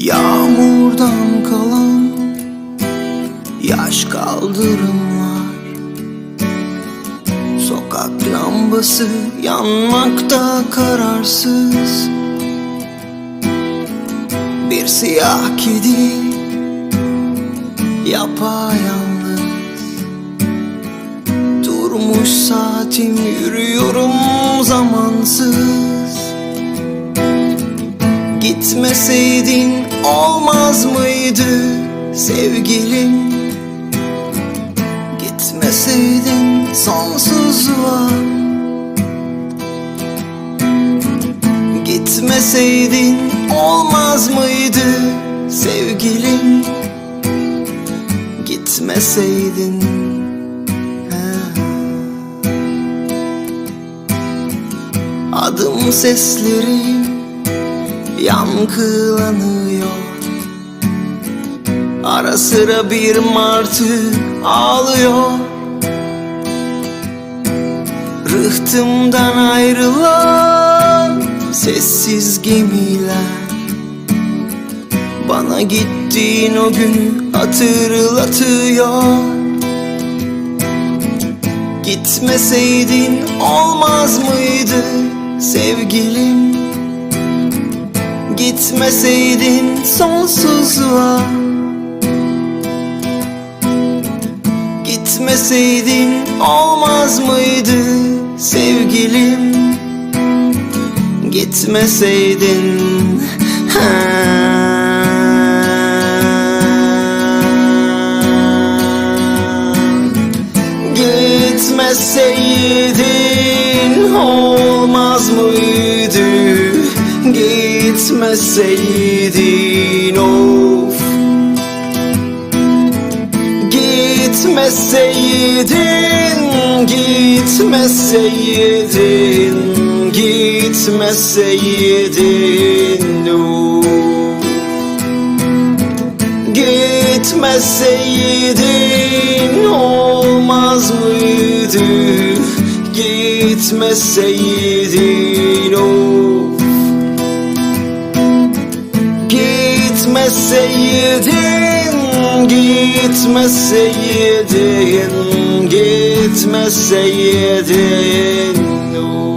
Yağmurdan kalan yaş kaldırımlar. Sokak lambası yanmakta kararsız. Bir siyah kedi yapayalnız. Durmuş saatim yürüyorum zamansız Gitmeseydin olmaz mıydı sevgilim? Gitmeseydin sonsuzluğa. Gitmeseydin olmaz mıydı sevgilim? Gitmeseydin. Adım seslerim yankılanıyor. Ara sıra bir martı ağlıyor. Rıhtımdan ayrılan sessiz gemiler. Bana gittiğin o günü hatırlatıyor. Gitmeseydin olmaz mıydı sevgilim Gitmeseydin sonsuzluğa. Gitmeseydin olmaz mıydı sevgilim? Gitmeseydin ha. Gitmeseydin Gitmeseydin of. Gitmeseydin Gitmeseydin Gitmeseydin of. Gitmeseydin olmaz mıydı? Gitmeseydin Gitmeseydin Gitmeseydin Gitmeseydin. of